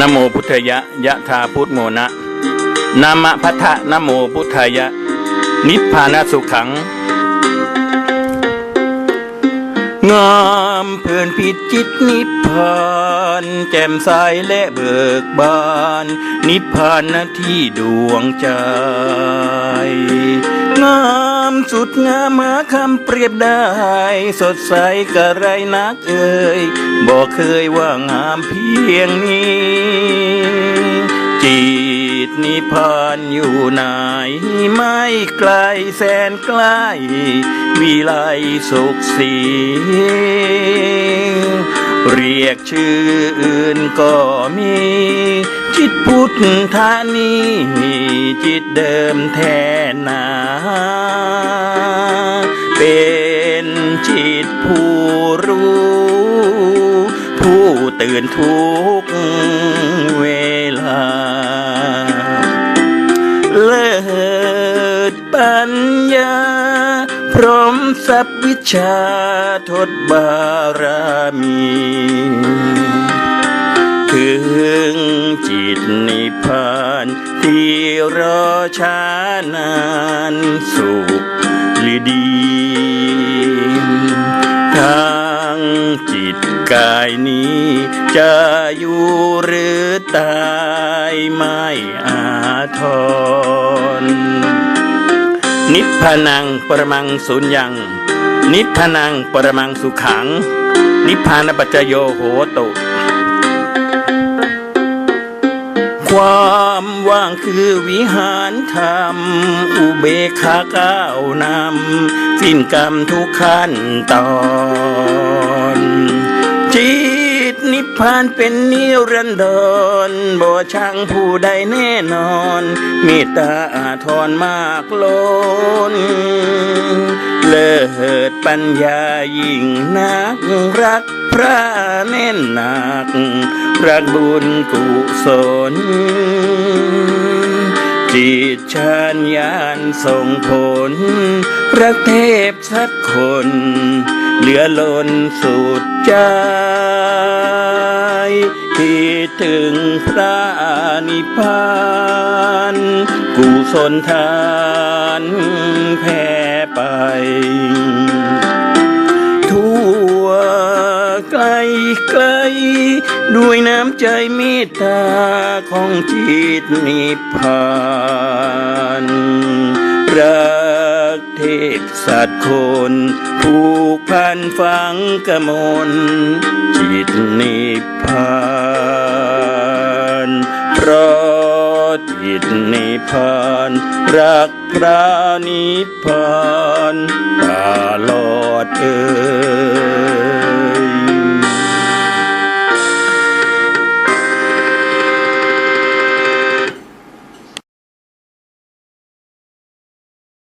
นโมพุทธยะยะธาพุทโมนะนามะพัทธะนโมพุทธายะ นิพพานสุขัง งามเพื่อนผิดจิตนิพพาน แจ่มใสและเบิกบาน นิพพานนาที่ดวงใจ งามสุดงามหาคำเปรียบได้ สดใสกระไรนักเอ่ยบอกเคยว่างามเพียงนี้จิตนิพพานอยู่ไหนไม่ไกลแสนใกล้วิไลสุขสี เรียกชื่ออื่นก็มี จิตพุทธานีจิตเดิมแท้นาเป็นจิตผู้รู้ ผู้ตื่นทุกข์ ร้อมสัพวิชาทดบารมี ถึงจิตนิพพานที่รอช้านานสุขหรือดีทางจิตกายนี้จะอยู่หรือตายไม่อาทร นิพพานังปรมังสุญญัง นิพพานังปรมังสุขัง นิพพานปัจจโยโหตุ ความว่างคือวิหารธรรม อุเบกขาก้าวนำสิ้นกรรมทุกขั้นตอนจิต นิพพานเป็นนิรันดรบ่ช่างผู้ใดแน่นอนมตตาอาทรมากล้นเลิศปัญญายิ่งนักรักพระแน่นหนัก รักบุญกุศลจิตชาญญาณส่งผลรักเทพสักคน เหลือล้นสุดใจคิดถึงพระนิพพานกุศลทานแผ่ไป ทั่วไกลไกลด้วยน้ำใจเมตตาของจิตนิพพานรัก เทพสัตว์คนผูกพันฝังกมลจิตนิพานเพราะจิตนิพานรักพระนิพพานตลอดเอ่ย